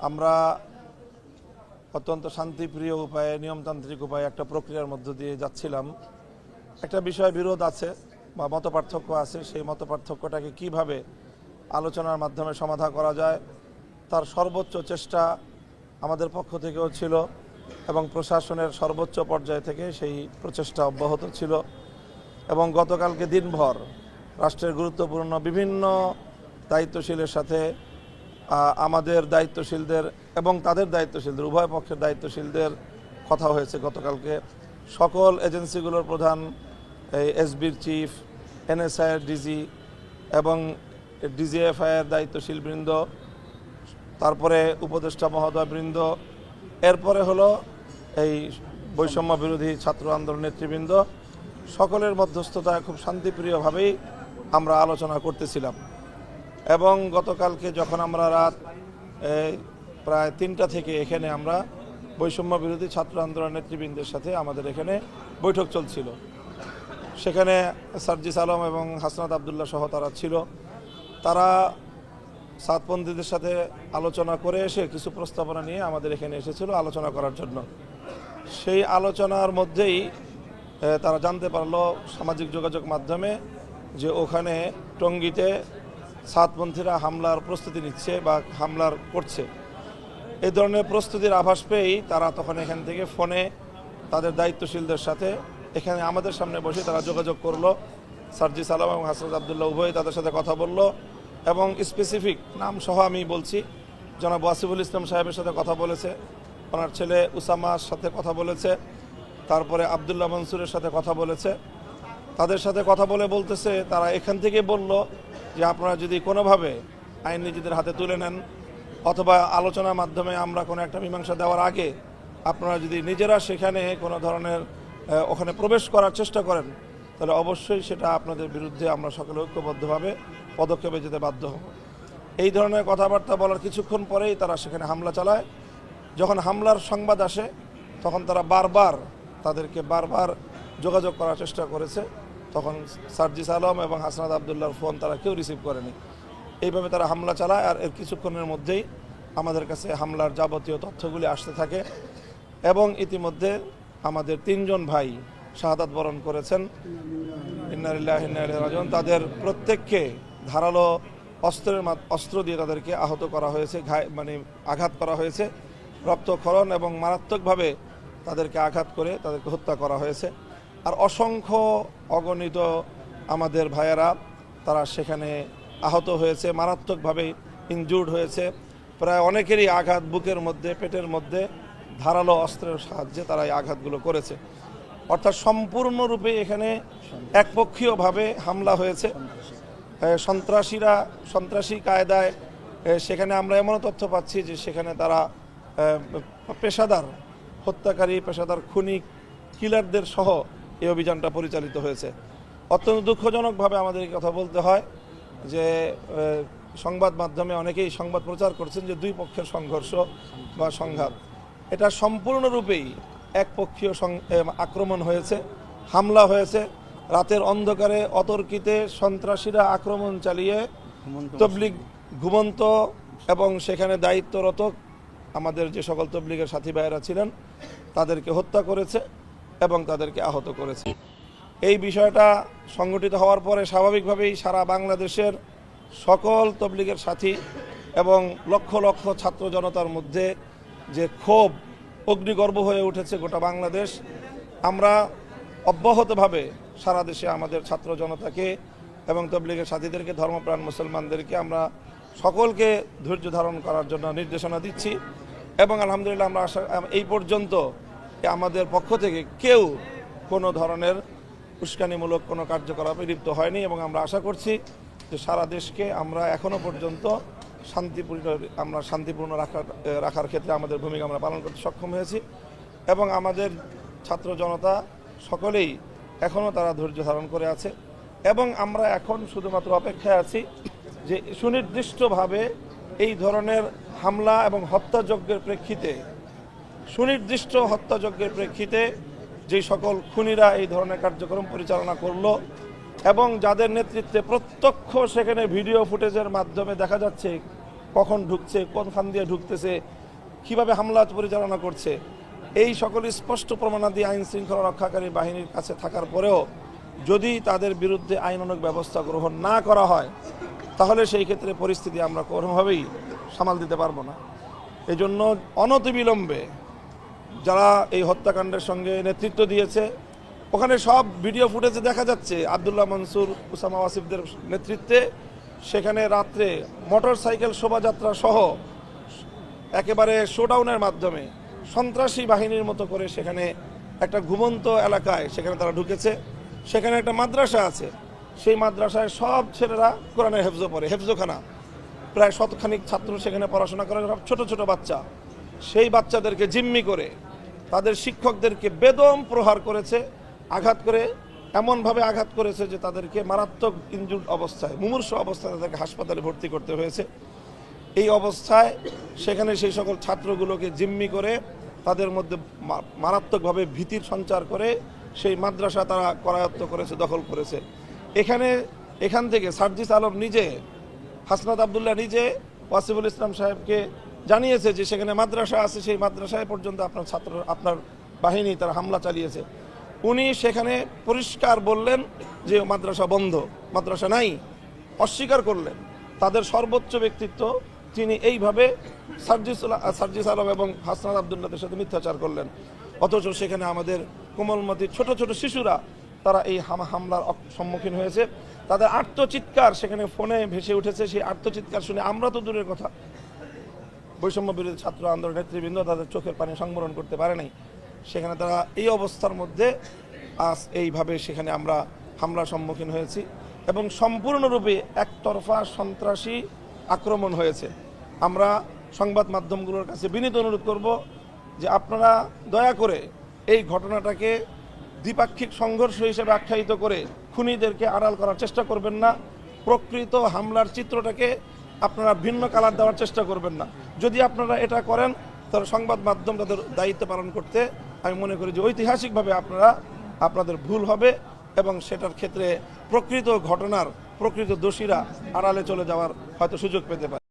আমরা অত্যন্ত শান্তিপ্রিয় উপায়ে, নিয়মতান্ত্রিক উপায়ে একটা প্রক্রিয়ার মধ্য দিয়ে যাচ্ছিলাম। একটা বিষয় বিরোধ আছে বা মত পার্থক্য আছে। সেই মত পার্থক্যটাকে কীভাবে আলোচনার মাধ্যমে সমাধা করা যায়, তার সর্বোচ্চ চেষ্টা আমাদের পক্ষ থেকেও ছিল এবং প্রশাসনের সর্বোচ্চ পর্যায় থেকে সেই প্রচেষ্টা অব্যাহত ছিল এবং গতকালকে দিনভর রাষ্ট্রের গুরুত্বপূর্ণ বিভিন্ন দায়িত্বশীলের সাথে আমাদের দায়িত্বশীলদের এবং তাদের দায়িত্বশীলদের, উভয় পক্ষের দায়িত্বশীলদের কথা হয়েছে গতকালকে। সকল এজেন্সিগুলোর প্রধান, এই এসবির চিফ, এনএসআইয়ের ডিজি এবং ডিজিএফআইয়ের দায়িত্বশীল বৃন্দ তারপরে উপদেষ্টা মহোদয় বৃন্দ, এরপরে হলো এই বৈষম্য বিরোধী ছাত্র আন্দোলন নেতৃবৃন্দ। সকলের মধ্যস্থতায় খুব শান্তিপ্রিয়ভাবেই আমরা আলোচনা করতেছিলাম। এবং গতকালকে যখন আমরা রাত প্রায় তিনটা থেকে এখানে আমরা বৈষম্য বিরোধী ছাত্র আন্দোলন নেতৃবৃন্দের সাথে আমাদের এখানে বৈঠক চলছিল। সেখানে সার্জিস আলম এবং হাসনাত আবদুল্লাহ সহ তারা ছিল। তারা সাতপন্থীদের সাথে আলোচনা করে এসে কিছু প্রস্তাবনা নিয়ে আমাদের এখানে এসেছিল আলোচনা করার জন্য। সেই আলোচনার মধ্যেই তারা জানতে পারল সামাজিক যোগাযোগ মাধ্যমে যে ওখানে টঙ্গিতে সাতপন্থীরা হামলার প্রস্তুতি নিচ্ছে বা হামলার করছে। এই ধরনের প্রস্তুতির আভাস পেয়েই তারা তখন এখান থেকে ফোনে তাদের দায়িত্বশীলদের সাথে এখানে আমাদের সামনে বসে তারা যোগাযোগ করল। সার্জিস আলম এবং হাসরত আবদুল্লাহ উভয় তাদের সাথে কথা বলল এবং স্পেসিফিক নাম সহ আমি বলছি। জনাব ওয়াসিফুল ইসলাম সাহেবের সাথে কথা বলেছে, ওনার ছেলে উসামার সাথে কথা বলেছে, তারপরে আবদুল্লাহ মনসুরের সাথে কথা বলেছে। তাদের সাথে কথা বলে বলতেছে, তারা এখান থেকে বলল যে আপনারা যদি কোনোভাবে আইন নিজেদের হাতে তুলে নেন, অথবা আলোচনার মাধ্যমে আমরা কোনো একটা মীমাংসা দেওয়ার আগে আপনারা যদি নিজেরা সেখানে কোনো ধরনের ওখানে প্রবেশ করার চেষ্টা করেন, তাহলে অবশ্যই সেটা আপনাদের বিরুদ্ধে আমরা সকলে ঐক্যবদ্ধভাবে পদক্ষেপে যেতে বাধ্য হব। এই ধরনের কথাবার্তা বলার কিছুক্ষণ পরেই তারা সেখানে হামলা চালায়। যখন হামলার সংবাদ আসে, তখন তারা বারবার তাদেরকে বারবার যোগাযোগ করার চেষ্টা করেছে। তখন সার্জিস আলম এবং হাসনাদ আবদুল্লাহর ফোন তারা কেউ রিসিভ করেনি। এইভাবে তারা হামলা চালায় আর এর কিছুক্ষণের মধ্যেই আমাদের কাছে হামলার যাবতীয় তথ্যগুলি আসতে থাকে এবং ইতিমধ্যে আমাদের তিনজন ভাই শাহাদাত বরণ করেছেন। ইন্নারিল্লাহ ইন্নারিল্লাহি তাদের প্রত্যেককে ধারালো অস্ত্রের অস্ত্র দিয়ে তাদেরকে আহত করা হয়েছে, ঘায় মানে আঘাত করা হয়েছে। রক্তক্ষরণ এবং মারাত্মকভাবে তাদেরকে আঘাত করে তাদেরকে হত্যা করা হয়েছে। আর অসংখ্য অগণিত আমাদের ভাইয়েরা, তারা সেখানে আহত হয়েছে, মারাত্মকভাবে ইনজুর্ড হয়েছে। প্রায় অনেকেরই আঘাত বুকের মধ্যে, পেটের মধ্যে ধারালো অস্ত্রের সাহায্যে তারা এই আঘাতগুলো করেছে। অর্থাৎ সম্পূর্ণরূপে এখানে একপক্ষীয়ভাবে হামলা হয়েছে। সন্ত্রাসীরা, সন্ত্রাসী কায়দায় সেখানে আমরা এমনও তথ্য পাচ্ছি যে সেখানে তারা পেশাদার, হত্যাকারী, পেশাদার খুনি, কিলারদের সহ এই অভিযানটা পরিচালিত হয়েছে। অত্যন্ত দুঃখজনকভাবে আমাদের এই কথা বলতে হয় যে সংবাদ মাধ্যমে অনেকেই সংবাদ প্রচার করছেন যে দুই পক্ষের সংঘর্ষ বা সংঘাত। এটা সম্পূর্ণরূপেই একপক্ষীয় আক্রমণ হয়েছে হামলা হয়েছে রাতের অন্ধকারে অতর্কিতে সন্ত্রাসীরা আক্রমণ চালিয়ে তবলিগ ঘুমন্ত এবং সেখানে দায়িত্বরত আমাদের যে সকল তবলিগের সাথী ভাইয়েরা ছিলেন তাদেরকে হত্যা করেছে। এবং তাদেরকে আহত করেছে। এই বিষয়টা সংগঠিত হওয়ার পরে স্বাভাবিকভাবেই সারা বাংলাদেশের সকল তবলিগের সাথী এবং লক্ষ লক্ষ ছাত্র জনতার মধ্যে যে ক্ষোভ, অগ্নিগর্ভ হয়ে উঠেছে গোটা বাংলাদেশ, আমরা অব্যাহতভাবে সারা দেশে আমাদের ছাত্র জনতাকে এবং তবলিগের সাথীদেরকে, ধর্মপ্রাণ মুসলমানদেরকে আমরা সকলকে ধৈর্য ধারণ করার জন্য নির্দেশনা দিচ্ছি এবং আলহামদুলিল্লাহ আমরা এই পর্যন্ত আমাদের পক্ষ থেকে কেউ কোনো ধরনের উস্কানিমূলক কোনো কার্যকলাপে লিপ্ত হয়নি এবং আমরা আশা করছি যে সারা দেশকে আমরা এখনও পর্যন্ত শান্তিপূর্ণ, আমরা শান্তিপূর্ণ রাখার রাখার ক্ষেত্রে আমাদের ভূমিকা আমরা পালন করতে সক্ষম হয়েছি এবং আমাদের ছাত্র জনতা সকলেই এখনও তারা ধৈর্য ধারণ করে আছে এবং আমরা এখন শুধুমাত্র অপেক্ষায় আছি যে সুনির্দিষ্টভাবে এই ধরনের হামলা এবং হত্যাযজ্ঞের প্রেক্ষিতে সুনির্দিষ্ট হত্যাযজ্ঞের প্রেক্ষিতে যে সকল খুনিরা এই ধরনের কার্যক্রম পরিচালনা করল এবং যাদের নেতৃত্বে প্রত্যক্ষ সেখানে ভিডিও ফুটেজের মাধ্যমে দেখা যাচ্ছে কখন ঢুকছে, কোন কোনখান দিয়ে ঢুকতেছে, কীভাবে হামলা পরিচালনা করছে, এই সকল স্পষ্ট প্রমাণাদি আইন শৃঙ্খলা রক্ষাকারী বাহিনীর কাছে থাকার পরেও যদি তাদের বিরুদ্ধে আইনানুগ ব্যবস্থা গ্রহণ না করা হয়, তাহলে সেই ক্ষেত্রে পরিস্থিতি আমরা কোনোভাবেই সামাল দিতে পারব না। এই জন্য অনতিবিলম্বে যারা এই হত্যাকাণ্ডের সঙ্গে নেতৃত্ব দিয়েছে, ওখানে সব ভিডিও ফুটেজে দেখা যাচ্ছে আবদুল্লাহ মনসুর, উসামা ওয়াসিফদের নেতৃত্বে। সেখানে রাত্রে মোটর সাইকেল শোভাযাত্রা সহ একেবারে শোডাউনের মাধ্যমে সন্ত্রাসী বাহিনীর মতো করে সেখানে একটা ঘুমন্ত এলাকায় সেখানে তারা ঢুকেছে। সেখানে একটা মাদ্রাসা আছে। সেই মাদ্রাসায় সব ছেলেরা কোরআনের হেফজো পড়ে, হেফজোখানা। প্রায় শতখানিক ছাত্র সেখানে পড়াশোনা করে, সব ছোট ছোট বাচ্চা। সেই বাচ্চাদেরকে জিম্মি করে তাদের শিক্ষকদেরকে বেদম প্রহার করেছে, আঘাত করে, এমনভাবে আঘাত করেছে যে তাদেরকে মারাত্মক ইনজুর্ড অবস্থায়, মুমূর্ষ অবস্থায় তাদেরকে হাসপাতালে ভর্তি করতে হয়েছে। এই অবস্থায় সেখানে সেই সকল ছাত্রগুলোকে জিম্মি করে তাদের মধ্যে মারাত্মকভাবে ভীতির সঞ্চার করে সেই মাদ্রাসা তারা করায়ত্ত করেছে, দখল করেছে। এখানে, এখান থেকে সার্জিস আলম নিজে, হাসনাত আবদুল্লাহ নিজে ওয়াসিফুল ইসলাম সাহেবকে জানিয়েছে যে সেখানে মাদ্রাসা আছে, সেই মাদ্রাসায় পর্যন্ত আপনার ছাত্র, আপনার বাহিনী তারা হামলা চালিয়েছে। উনি সেখানে পরিষ্কার বললেন যে মাদ্রাসা বন্ধ, মাদ্রাসা নাই, অস্বীকার করলেন। তাদের সর্বোচ্চ ব্যক্তিত্ব তিনি এইভাবে সার্জিস সার্জিস আলম এবং হাসনাত আবদুল্লাদের সাথে মিথ্যাচার করলেন। অথচ সেখানে আমাদের কোমলমতি ছোট ছোট শিশুরা তারা এই হাম- হামলার সম্মুখীন হয়েছে। তাদের আত্মচিৎকার সেখানে ফোনে ভেসে উঠেছে। সেই আত্মচিৎকার শুনে আমরা তো দূরের কথা। বৈষম্য বিরোধী ছাত্র আন্দোলন নেতৃবৃন্দ তাদের চোখের পানি সংবরণ করতে পারে নাই। সেখানে তারা এই অবস্থার মধ্যে আজ এইভাবে সেখানে আমরা হামলার সম্মুখীন হয়েছি এবং সম্পূর্ণরূপে একতরফা সন্ত্রাসী আক্রমণ হয়েছে। আমরা সংবাদ মাধ্যমগুলোর কাছে বিনীত অনুরোধ করব যে আপনারা দয়া করে এই ঘটনাটাকে দ্বিপাক্ষিক সংঘর্ষ হিসেবে আখ্যায়িত করে খুনিদেরকে আড়াল করার চেষ্টা করবেন না। প্রকৃত হামলার চিত্রটাকে আপনারা ভিন্ন কালার দেওয়ার চেষ্টা করবেন না। যদি আপনারা এটা করেন তাহলে সংবাদ মাধ্যম তাদের দায়িত্ব পালন করতে আমি মনে করি যে ঐতিহাসিকভাবে আপনারা, আপনাদের ভুল হবে এবং সেটার ক্ষেত্রে প্রকৃত ঘটনার প্রকৃত দোষীরা আড়ালে চলে যাওয়ার হয়তো সুযোগ পেতে পারে।